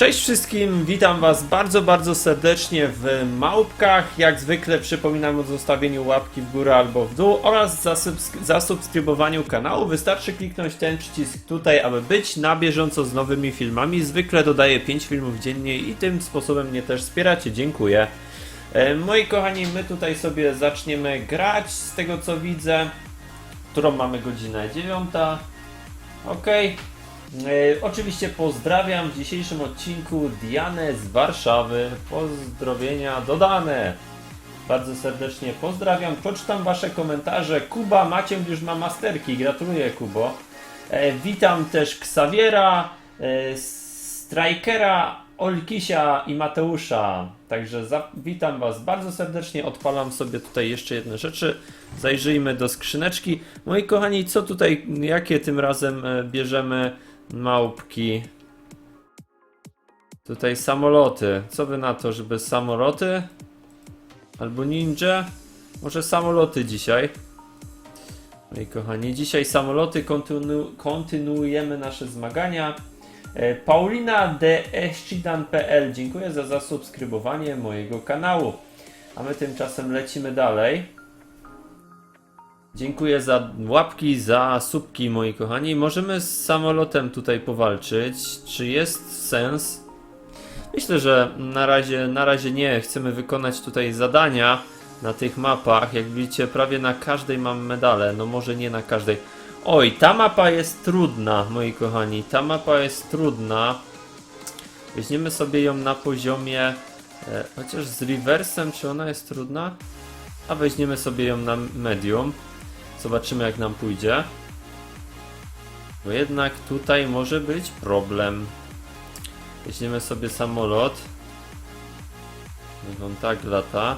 Cześć wszystkim, witam was bardzo, bardzo serdecznie w Małpkach. Jak zwykle przypominam o zostawieniu łapki w górę albo w dół oraz zasubsk- zasubskrybowaniu kanału. Wystarczy kliknąć ten przycisk tutaj, aby być na bieżąco z nowymi filmami. Zwykle dodaję 5 filmów dziennie i tym sposobem mnie też wspieracie. Dziękuję. E, Moi kochani, my tutaj sobie zaczniemy grać z tego co widzę. Którą mamy godzinę? Dziewiąta. Okej. E, oczywiście pozdrawiam w dzisiejszym odcinku Dianę z Warszawy. Pozdrowienia dodane. Bardzo serdecznie pozdrawiam. Poczytam Wasze komentarze. Kuba Maciek już ma masterki. Gratuluję, Kubo. E, witam też Ksawiera, e, Strikera, Olkisia i Mateusza. Także witam Was bardzo serdecznie. Odpalam sobie tutaj jeszcze jedne rzeczy. Zajrzyjmy do skrzyneczki. Moi kochani, co tutaj, jakie tym razem e, bierzemy małpki? Tutaj samoloty. Co Wy na to, żeby samoloty? Albo ninja? Może samoloty dzisiaj? Moi kochani, dzisiaj samoloty kontynu kontynuujemy nasze zmagania. E, Paulina de Dziękuję za zasubskrybowanie mojego kanału. A my tymczasem lecimy dalej. Dziękuję za łapki, za subki, moi kochani. Możemy z samolotem tutaj powalczyć. Czy jest sens? Myślę, że na razie, na razie nie. Chcemy wykonać tutaj zadania na tych mapach. Jak widzicie, prawie na każdej mam medale. No może nie na każdej. Oj, ta mapa jest trudna, moi kochani. Ta mapa jest trudna. Weźmiemy sobie ją na poziomie. E, chociaż z rewersem, czy ona jest trudna? A weźmiemy sobie ją na medium. Zobaczymy, jak nam pójdzie. Bo jednak tutaj może być problem. Weźmiemy sobie samolot. Niech on tak lata.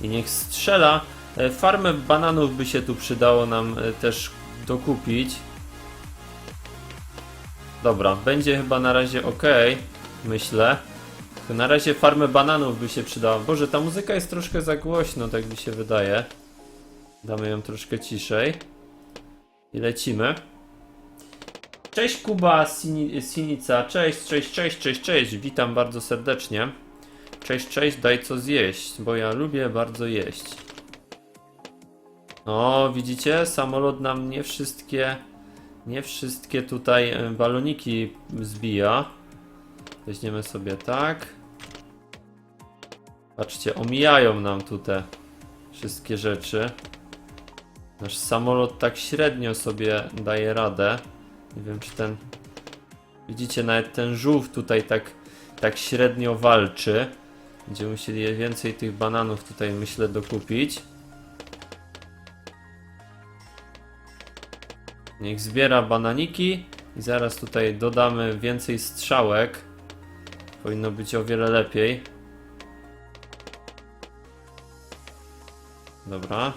I niech strzela. E, Farmę bananów by się tu przydało nam e, też dokupić. Dobra, będzie chyba na razie ok, myślę. Na razie farmę bananów by się przydała. Boże, ta muzyka jest troszkę za głośno, tak mi się wydaje. Damy ją troszkę ciszej. I lecimy. Cześć Kuba Sini- Sinica, cześć, cześć, cześć, cześć, cześć, witam bardzo serdecznie. Cześć, cześć, daj co zjeść, bo ja lubię bardzo jeść. O, widzicie, samolot nam nie wszystkie, nie wszystkie tutaj e, baloniki zbija. Weźmiemy sobie tak. Patrzcie, omijają nam tutaj wszystkie rzeczy. Nasz samolot tak średnio sobie daje radę. Nie wiem, czy ten. Widzicie, nawet ten żółw tutaj tak, tak średnio walczy. Będziemy musieli więcej tych bananów tutaj, myślę, dokupić. Niech zbiera bananiki i zaraz tutaj dodamy więcej strzałek. Powinno być o wiele lepiej. Dobra.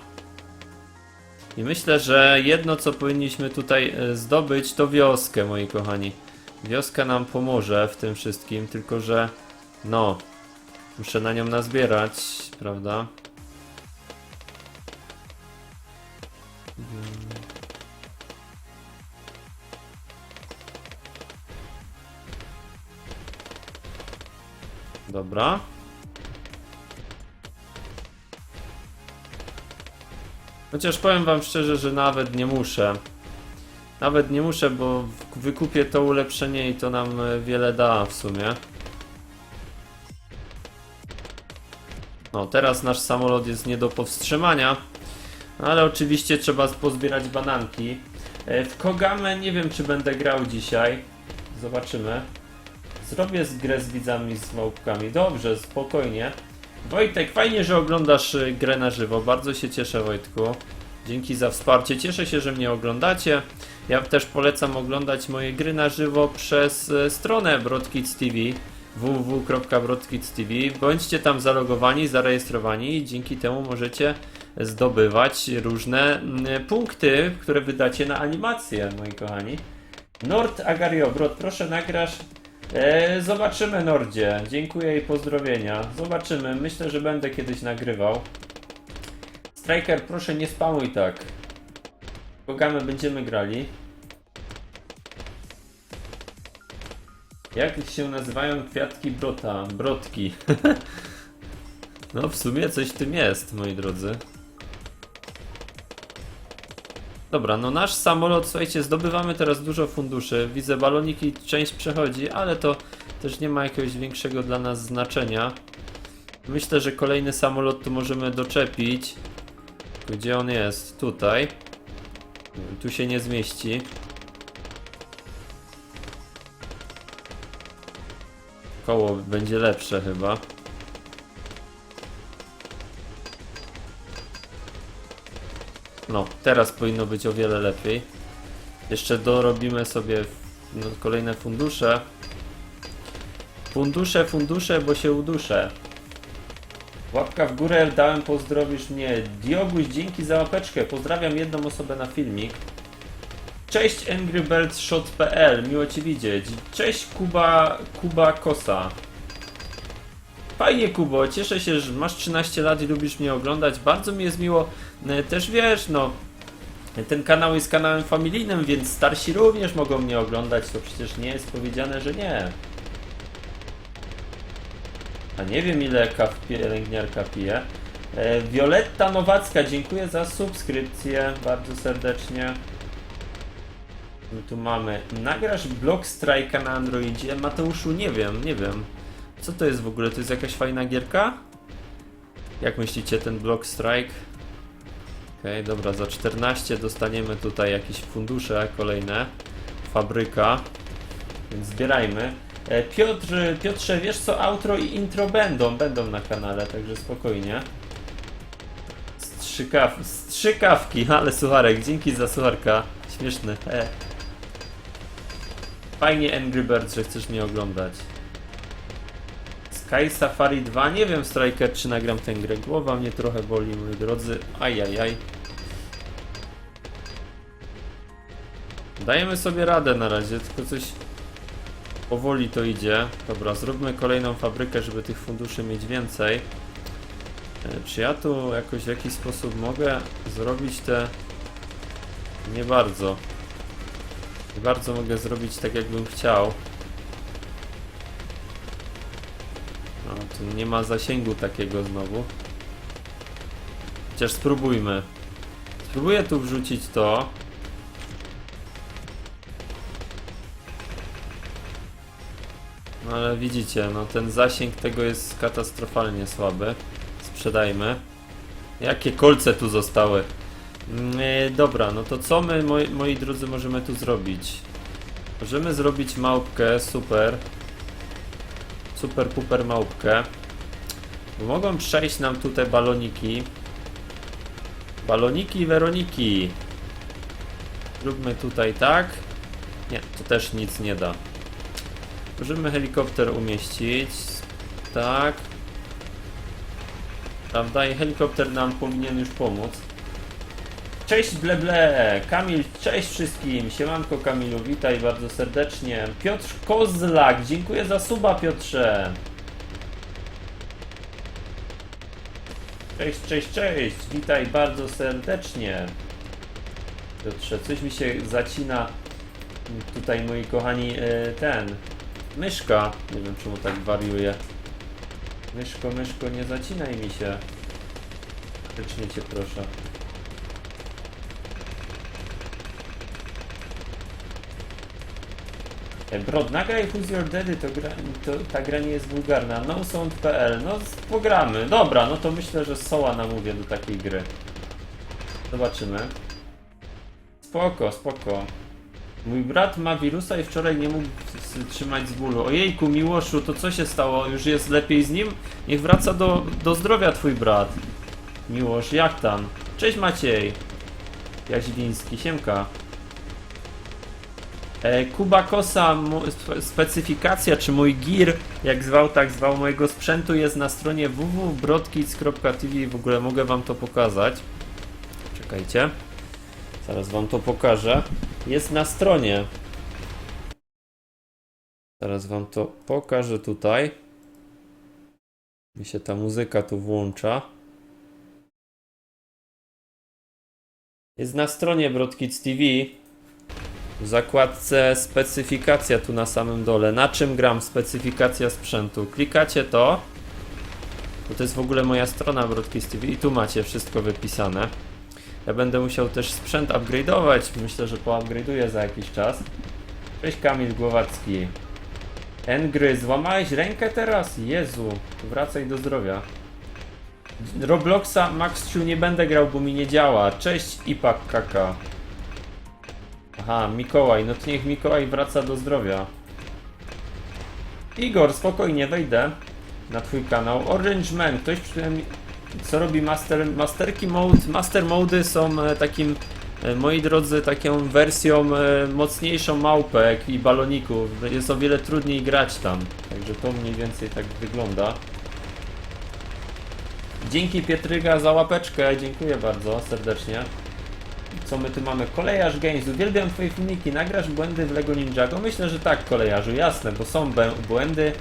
I myślę, że jedno co powinniśmy tutaj e, zdobyć to wioskę, moi kochani. Wioska nam pomoże w tym wszystkim, tylko że no, muszę na nią nazbierać, prawda? Dobra. Chociaż powiem wam szczerze, że nawet nie muszę. Nawet nie muszę, bo wykupię to ulepszenie i to nam e, wiele da w sumie. No, teraz nasz samolot jest nie do powstrzymania. No, Ale oczywiście trzeba pozbierać bananki. E, W Kogame nie wiem, czy będę grał dzisiaj. Zobaczymy. Zrobię grę z widzami, z małpkami. Dobrze, spokojnie. Wojtek, fajnie, że oglądasz y, grę na żywo. Bardzo się cieszę, Wojtku. Dzięki za wsparcie. Cieszę się, że mnie oglądacie. Ja też polecam oglądać moje gry na żywo przez y, stronę Broadkids TV www.broadkids TV. Bądźcie tam zalogowani, zarejestrowani i dzięki temu możecie zdobywać różne mm, punkty, które wydacie na animację, moi kochani. Nord Agariobrod, proszę nagrasz E, zobaczymy, Nordzie. Dziękuję i pozdrowienia. Zobaczymy. Myślę, że będę kiedyś nagrywał. Striker, proszę nie spamuj tak. Kogamy będziemy grali. Jak się nazywają kwiatki brota? Brodki. no w sumie coś w tym jest, moi drodzy. Dobra, no nasz samolot, słuchajcie, zdobywamy teraz dużo funduszy. Widzę baloniki, część przechodzi, ale to też nie ma jakiegoś większego dla nas znaczenia. Myślę, że kolejny samolot tu możemy doczepić. Gdzie on jest? Tutaj. Tu się nie zmieści. Koło będzie lepsze chyba. No, teraz powinno być o wiele lepiej. Jeszcze dorobimy sobie no, kolejne fundusze. Fundusze, fundusze, bo się uduszę. Łapka w górę, dałem pozdrowisz mnie. Dioguś, dzięki za łapeczkę. Pozdrawiam jedną osobę na filmik. Cześć AngryBirdsShot.pl, miło Cię widzieć. Cześć Kuba, Kuba Kosa. Fajnie Kubo, cieszę się, że masz 13 lat i lubisz mnie oglądać. Bardzo mi jest miło. E, Też wiesz, no, ten kanał jest kanałem familijnym, więc starsi również mogą mnie oglądać. To przecież nie jest powiedziane, że nie. A nie wiem ile kaw pielęgniarka pije. E, Violetta Nowacka, dziękuję za subskrypcję bardzo serdecznie. Tu mamy. Nagrasz blog strajka na Androidzie? Mateuszu, nie wiem, nie wiem. Co to jest w ogóle? To jest jakaś fajna gierka? Jak myślicie, ten blog strike? Okej, dobra, za 14 dostaniemy tutaj jakieś fundusze kolejne. Fabryka. Więc zbierajmy. E, Piotr, Piotrze, wiesz co, outro i intro będą, będą na kanale, także spokojnie. Strzykaw, strzykawki, ale sucharek, dzięki za sucharka. Śmieszny. E. Fajnie Angry Birds, że chcesz mnie oglądać. Sky Safari 2, nie wiem Striker czy nagram tę grę, głowa mnie trochę boli moi drodzy, ajajaj. Dajemy sobie radę na razie, tylko coś powoli to idzie. Dobra, zróbmy kolejną fabrykę, żeby tych funduszy mieć więcej. E, Czy ja tu jakoś w jakiś sposób mogę zrobić te... Nie bardzo. Nie bardzo mogę zrobić tak jakbym chciał. No, tu nie ma zasięgu takiego znowu. Chociaż spróbujmy. Spróbuję tu wrzucić to. No ale widzicie, no ten zasięg tego jest katastrofalnie słaby. Sprzedajmy. Jakie kolce tu zostały? Mm, e, dobra, no to co my, moi, moi drodzy, możemy tu zrobić? Możemy zrobić małpkę, super. Super, puper małpkę. Mogą przejść nam tutaj baloniki. Baloniki Weroniki. Zróbmy tutaj tak. Nie, to też nic nie da. Możemy helikopter umieścić. Tak. Prawda? I helikopter nam powinien już pomóc. Cześć Bleble! Kamil, cześć wszystkim! Siemanko Kamilu, witaj bardzo serdecznie. Piotr Kozlak, dziękuję za suba Piotrze! Cześć, cześć, cześć! Witaj bardzo serdecznie. Piotrze, coś mi się zacina tutaj moi kochani e, ten myszka. Nie wiem czemu tak wariuje. Myszko, myszko, nie zacinaj mi się. Serdecznie cię proszę. E, Brod, nagraj Who's Your Daddy, to, gra, to ta gra nie jest wulgarna. No z- pogramy. Dobra, no to myślę, że Soła namówię do takiej gry. Zobaczymy. Spoko, spoko. Mój brat ma wirusa i wczoraj nie mógł trzymać z bólu. Ojejku, Miłoszu, to co się stało? Już jest lepiej z nim? Niech wraca do, do zdrowia twój brat. Miłosz, jak tam? Cześć Maciej. Jaźwiński, siemka. E, Kuba Kosa, specyfikacja, czy mój gear, jak zwał, tak zwał, mojego sprzętu jest na stronie www.brodkids.tv w ogóle mogę wam to pokazać. Czekajcie. Zaraz wam to pokażę. Jest na stronie. Zaraz wam to pokażę tutaj. Mi się ta muzyka tu włącza. Jest na stronie Broadkids TV. W zakładce specyfikacja tu na samym dole. Na czym gram? Specyfikacja sprzętu. Klikacie to. Bo to jest w ogóle moja strona Broadcast TV i tu macie wszystko wypisane. Ja będę musiał też sprzęt upgrade'ować. Myślę, że poupgrade'uję za jakiś czas. Cześć Kamil Głowacki. Engry, złamałeś rękę teraz? Jezu, wracaj do zdrowia. Robloxa Maxiu nie będę grał, bo mi nie działa. Cześć Ipak Kaka. Aha, Mikołaj, no to niech Mikołaj wraca do zdrowia. Igor, spokojnie, wejdę na twój kanał. Orange Man, ktoś co robi master, masterki mode? Master mody są e, takim, e, moi drodzy, taką wersją e, mocniejszą małpek i baloników. Jest o wiele trudniej grać tam. Także to mniej więcej tak wygląda. Dzięki Pietryga za łapeczkę, dziękuję bardzo serdecznie. Co my tu mamy? Kolejarz Games, uwielbiam twoje filmiki, nagrasz błędy w LEGO Ninjago? Myślę, że tak kolejarzu, jasne, bo są błędy.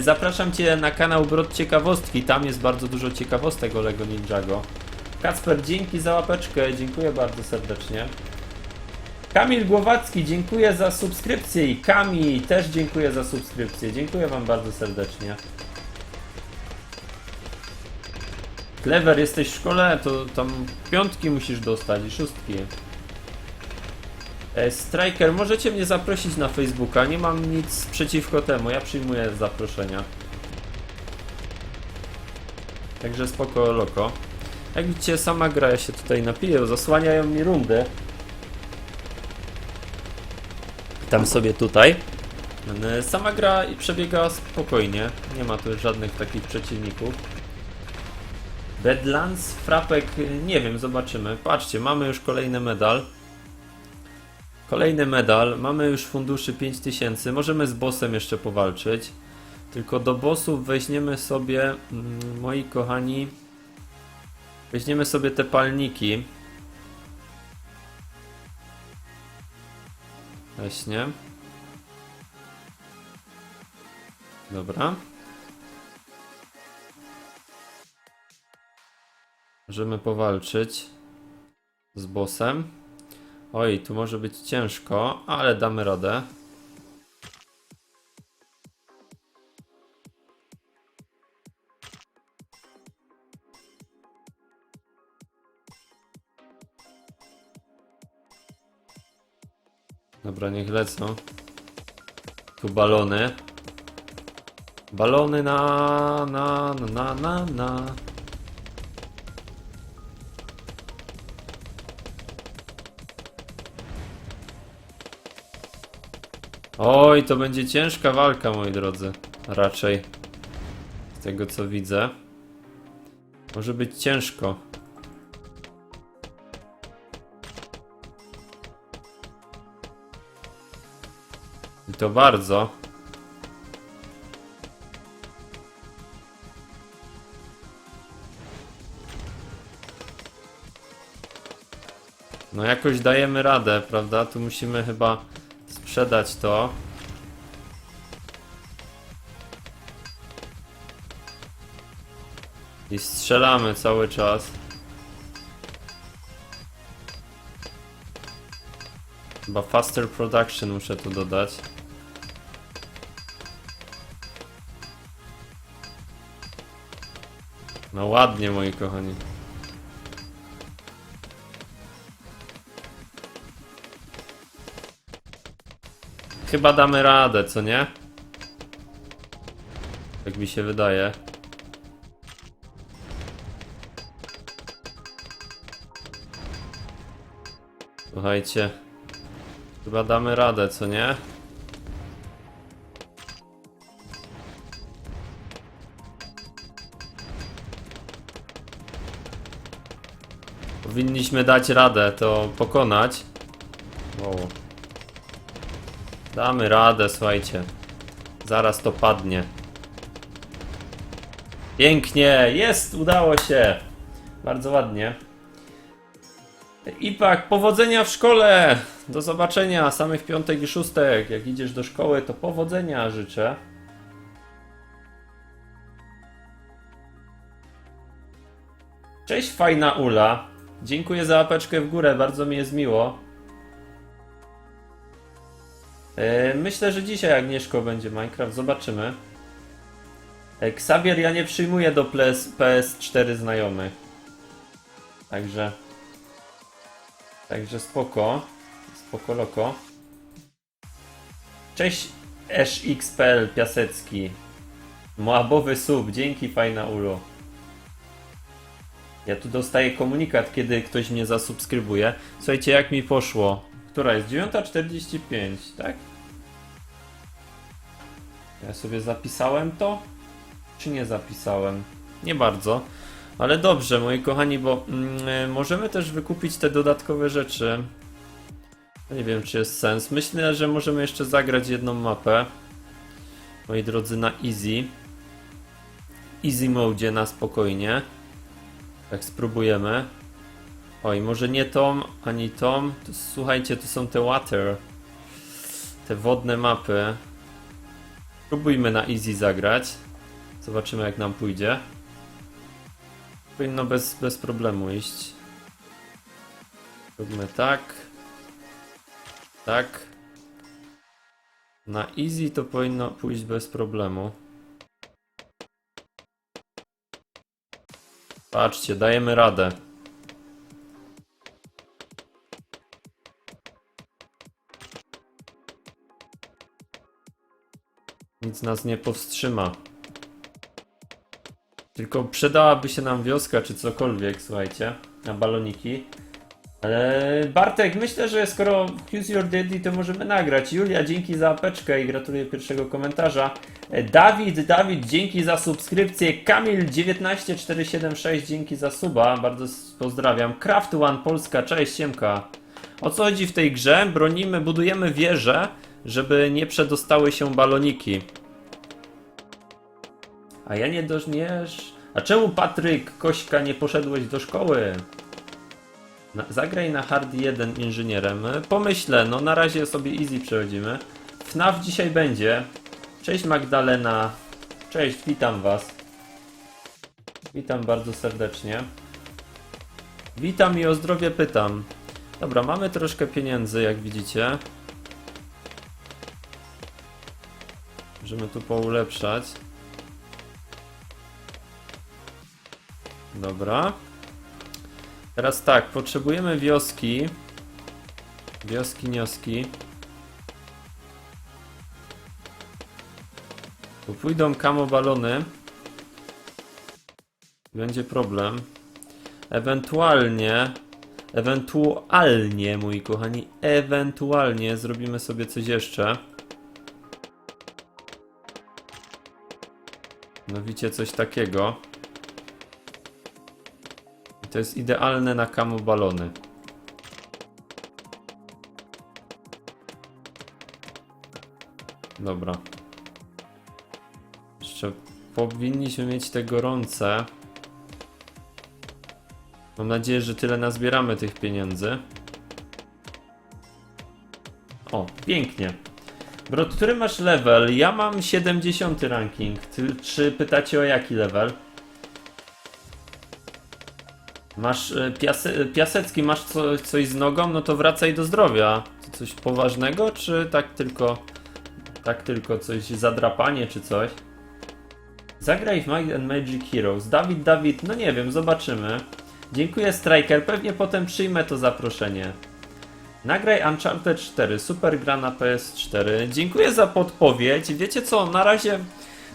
Zapraszam cię na kanał Brod Ciekawostki, tam jest bardzo dużo ciekawostek o LEGO Ninjago. Kacper, dzięki za łapeczkę, dziękuję bardzo serdecznie. Kamil Głowacki, dziękuję za subskrypcję i Kami też dziękuję za subskrypcję, dziękuję wam bardzo serdecznie. Clever, jesteś w szkole, to tam piątki musisz dostać i szóstki. E, Striker, możecie mnie zaprosić na Facebooka, nie mam nic przeciwko temu, ja przyjmuję zaproszenia. Także spoko loko. Jak widzicie, sama gra, ja się tutaj napiję, zasłaniają mi rundy. Tam sobie tutaj. E, Sama gra przebiega spokojnie, nie ma tu żadnych takich przeciwników. Badlands, Frapek, nie wiem, zobaczymy. Patrzcie, mamy już kolejny medal. Kolejny medal, mamy już funduszy 5000, możemy z bossem jeszcze powalczyć. Tylko do bossów weźmiemy sobie, mm, moi kochani, weźmiemy sobie te palniki. Właśnie. Dobra. Możemy powalczyć z bossem. Oj, tu może być ciężko, ale damy radę. Dobra, niech lecą. Tu balony. Balony na na na na na. Oj, to będzie ciężka walka, moi drodzy. Raczej. Z tego co widzę. Może być ciężko. I to bardzo. No jakoś dajemy radę, prawda? Tu musimy chyba sprzedać to. I strzelamy cały czas. Chyba faster production muszę tu dodać. No ładnie moi kochani. Chyba damy radę, co nie? Tak mi się wydaje. Słuchajcie. Chyba damy radę, co nie? Powinniśmy dać radę to pokonać. Wow. Damy radę, słuchajcie. Zaraz to padnie. Pięknie, jest, udało się. Bardzo ładnie. Ipak, powodzenia w szkole. Do zobaczenia samych piątek i szóstek. Jak idziesz do szkoły, to powodzenia życzę. Cześć, fajna Ula. Dziękuję za łapeczkę w górę, bardzo mi jest miło. E, Myślę, że dzisiaj Agnieszko będzie Minecraft, zobaczymy. E, Xavier, ja nie przyjmuję do PS, PS4 znajomych. Także... Także spoko. Spoko loko. Cześć SXPL Piasecki. Moabowy sub, dzięki fajna Ulu. Ja tu dostaję komunikat, kiedy ktoś mnie zasubskrybuje. Słuchajcie, jak mi poszło. Która jest? 9.45, tak? Ja sobie zapisałem to? Czy nie zapisałem? Nie bardzo. Ale dobrze, moi kochani, bo mm, e, możemy też wykupić te dodatkowe rzeczy. No Nie wiem, czy jest sens. Myślę, że możemy jeszcze zagrać jedną mapę. Moi drodzy, na easy. Easy mode na spokojnie. Tak spróbujemy. Oj, może nie tą, ani tą. To, słuchajcie, to są te water. Te wodne mapy. Spróbujmy na easy zagrać. Zobaczymy jak nam pójdzie. Powinno bez, bez problemu iść. Róbmy tak. Tak. Na easy to powinno pójść bez problemu. Patrzcie, dajemy radę. Nic nas nie powstrzyma. Tylko przydałaby się nam wioska czy cokolwiek, słuchajcie, na baloniki. Ale Bartek, myślę, że skoro Who's Your Daddy, to możemy nagrać. Julia, dzięki za apeczkę i gratuluję pierwszego komentarza. E, Dawid, Dawid, dzięki za subskrypcję. Kamil19476, dzięki za suba, bardzo pozdrawiam. Craft One Polska, cześć, siemka. O co chodzi w tej grze? Bronimy, budujemy wieże, żeby nie przedostały się baloniki. A ja nie dożniesz. A czemu Patryk Kośka nie poszedłeś do szkoły? Na, zagraj na hard 1 inżynierem. Pomyślę, no na razie sobie easy przechodzimy. FNAF dzisiaj będzie. Cześć Magdalena. Cześć, witam was. Witam bardzo serdecznie. Witam i o zdrowie pytam. Dobra, mamy troszkę pieniędzy, jak widzicie. Możemy tu poulepszać. Dobra. Teraz tak, potrzebujemy wioski. Wioski, nioski. Tu pójdą kamobalony. Będzie problem. Ewentualnie, ewentualnie, moi kochani, ewentualnie zrobimy sobie coś jeszcze. No widzicie, coś takiego. I to jest idealne na kamo balony. Dobra. Jeszcze powinniśmy mieć te gorące. Mam nadzieję, że tyle nazbieramy tych pieniędzy. O, pięknie. Bro, który masz level? Ja mam 70 ranking. Ty, czy pytacie o jaki level? Masz e, piase, piasecki, masz co, coś z nogą? No to wracaj do zdrowia. To coś poważnego, czy tak tylko tak tylko coś zadrapanie czy coś? Zagraj w Might and Magic Heroes. Dawid, Dawid, no nie wiem, zobaczymy. Dziękuję Striker, pewnie potem przyjmę to zaproszenie. Nagraj Uncharted 4, super gra na PS4. Dziękuję za podpowiedź. Wiecie co, na razie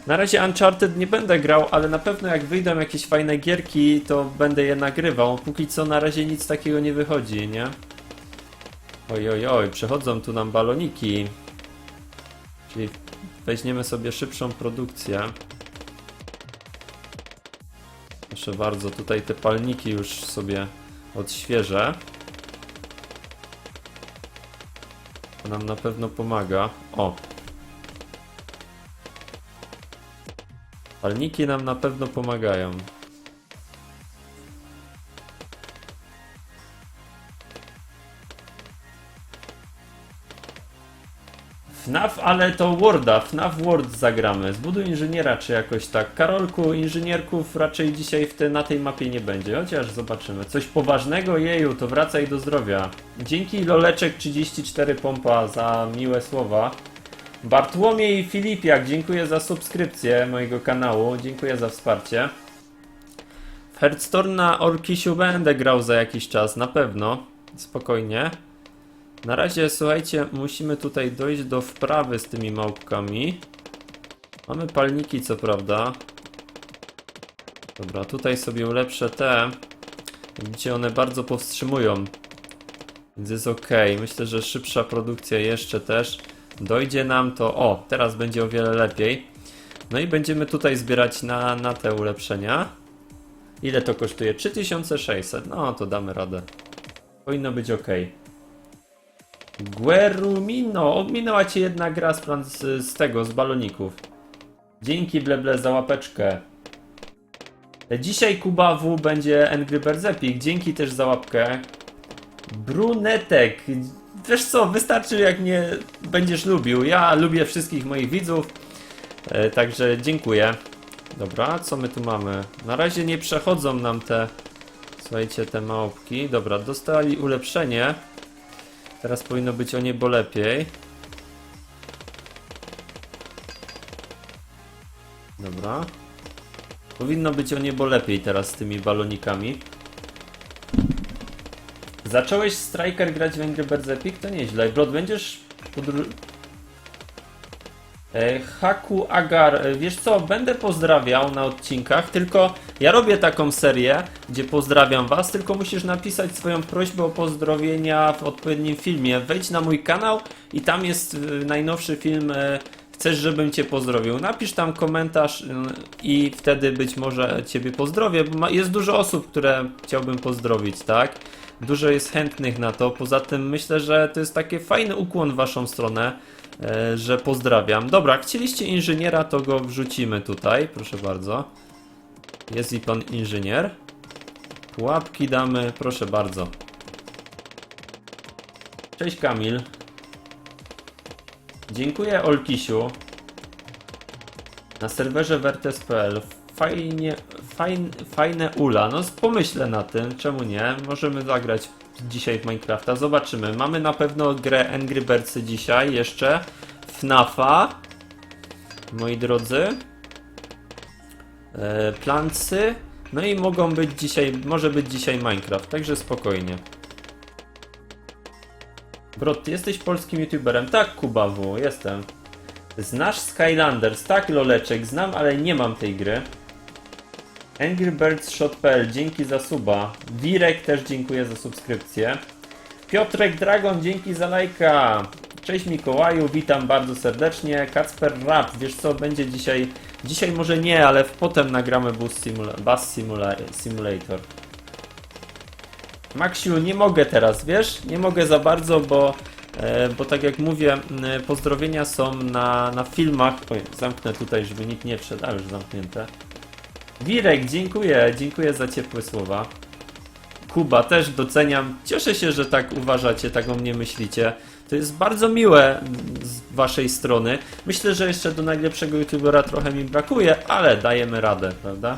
na razie Uncharted nie będę grał, ale na pewno jak wyjdą jakieś fajne gierki, to będę je nagrywał. Póki co na razie nic takiego nie wychodzi, nie? Oj, oj, oj, przechodzą tu nam baloniki. Czyli weźmiemy sobie szybszą produkcję. Proszę bardzo, tutaj te palniki już sobie odświeżę. Nam na pewno pomaga. O! Palniki nam na pewno pomagają. FNAF, ale to Worda, FNAF World zagramy. Zbuduj inżyniera czy jakoś tak. Karolku, inżynierków raczej dzisiaj w te, na tej mapie nie będzie, chociaż zobaczymy. Coś poważnego, jeju, to wracaj do zdrowia. Dzięki Loleczek 34 pompa za miłe słowa. Bartłomiej Filipiak, dziękuję za subskrypcję mojego kanału, dziękuję za wsparcie. W Hearthstone na Orkisiu będę grał za jakiś czas, na pewno. Spokojnie. Na razie, słuchajcie, musimy tutaj dojść do wprawy z tymi małpkami. Mamy palniki, co prawda. Dobra, tutaj sobie ulepszę te. Widzicie, one bardzo powstrzymują. Więc jest ok. Myślę, że szybsza produkcja jeszcze też. Dojdzie nam to. O, teraz będzie o wiele lepiej. No i będziemy tutaj zbierać na, na te ulepszenia. Ile to kosztuje? 3600. No, to damy radę. Powinno być ok. Guerumino, ominęła cię jedna gra z, z tego, z baloników. Dzięki Bleble za łapeczkę. Dzisiaj Kuba W będzie Angry Birds Epic, dzięki też za łapkę. Brunetek, wiesz co, wystarczy jak mnie będziesz lubił. Ja lubię wszystkich moich widzów, e, także dziękuję. Dobra, co my tu mamy? Na razie nie przechodzą nam te, słuchajcie, te małpki. Dobra, dostali ulepszenie. Teraz powinno być o niebo lepiej. Dobra. Powinno być o niebo lepiej teraz z tymi balonikami. Zacząłeś Striker grać w Angry Birds Epic? To nieźle. Brod, będziesz podró... E, Haku Agar, e, wiesz co, będę pozdrawiał na odcinkach, tylko ja robię taką serię, gdzie pozdrawiam was, tylko musisz napisać swoją prośbę o pozdrowienia w odpowiednim filmie. Wejdź na mój kanał i tam jest e, najnowszy film e, Chcesz, żebym cię pozdrowił? Napisz tam komentarz y, i wtedy być może ciebie pozdrowię, bo jest dużo osób, które chciałbym pozdrowić, tak? Dużo jest chętnych na to. Poza tym myślę, że to jest taki fajny ukłon w waszą stronę, że pozdrawiam. Dobra, chcieliście inżyniera, to go wrzucimy tutaj, proszę bardzo. Jest i pan inżynier. Pułapki damy, proszę bardzo. Cześć Kamil. Dziękuję Olkisiu. Na serwerze Vertes.pl. Fajnie, fajn, fajne ula. No pomyślę na tym, czemu nie? Możemy zagrać dzisiaj w Minecrafta. Zobaczymy. Mamy na pewno grę Angry Birdsy dzisiaj jeszcze. FNAFa. Moi drodzy. E, Plantsy. No i mogą być dzisiaj, może być dzisiaj Minecraft, także spokojnie. Brod, ty jesteś polskim youtuberem? Tak, Kuba W, jestem. Znasz Skylanders? Tak, Loleczek, znam, ale nie mam tej gry. Angry Birds Shot.pl, dzięki za suba. Wirek też dziękuję za subskrypcję. Piotrek Dragon, dzięki za lajka. Cześć Mikołaju, witam bardzo serdecznie. Kacper Rap, wiesz co, będzie dzisiaj... Dzisiaj może nie, ale potem nagramy Bus, Simula Bus Simula Simulator. Maksiu, nie mogę teraz, wiesz? Nie mogę za bardzo, bo, e, bo tak jak mówię, pozdrowienia są na, na filmach. Oj, zamknę tutaj, żeby nikt nie wszedł, a już zamknięte. Wirek, dziękuję, dziękuję za ciepłe słowa. Kuba, też doceniam. Cieszę się, że tak uważacie, tak o mnie myślicie. To jest bardzo miłe z waszej strony. Myślę, że jeszcze do najlepszego youtubera trochę mi brakuje, ale dajemy radę, prawda?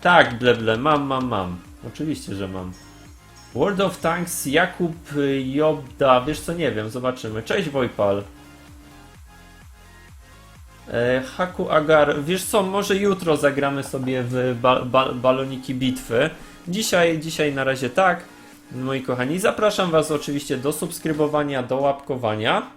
Tak, bleble, mam, mam, mam. Oczywiście, że mam. World of Tanks, Jakub y, Jobda, wiesz co, nie wiem, zobaczymy. Cześć Wojpal. E, Haku Agar, wiesz co, może jutro zagramy sobie w ba ba baloniki bitwy. Dzisiaj, dzisiaj na razie tak. Moi kochani, zapraszam Was oczywiście do subskrybowania, do łapkowania.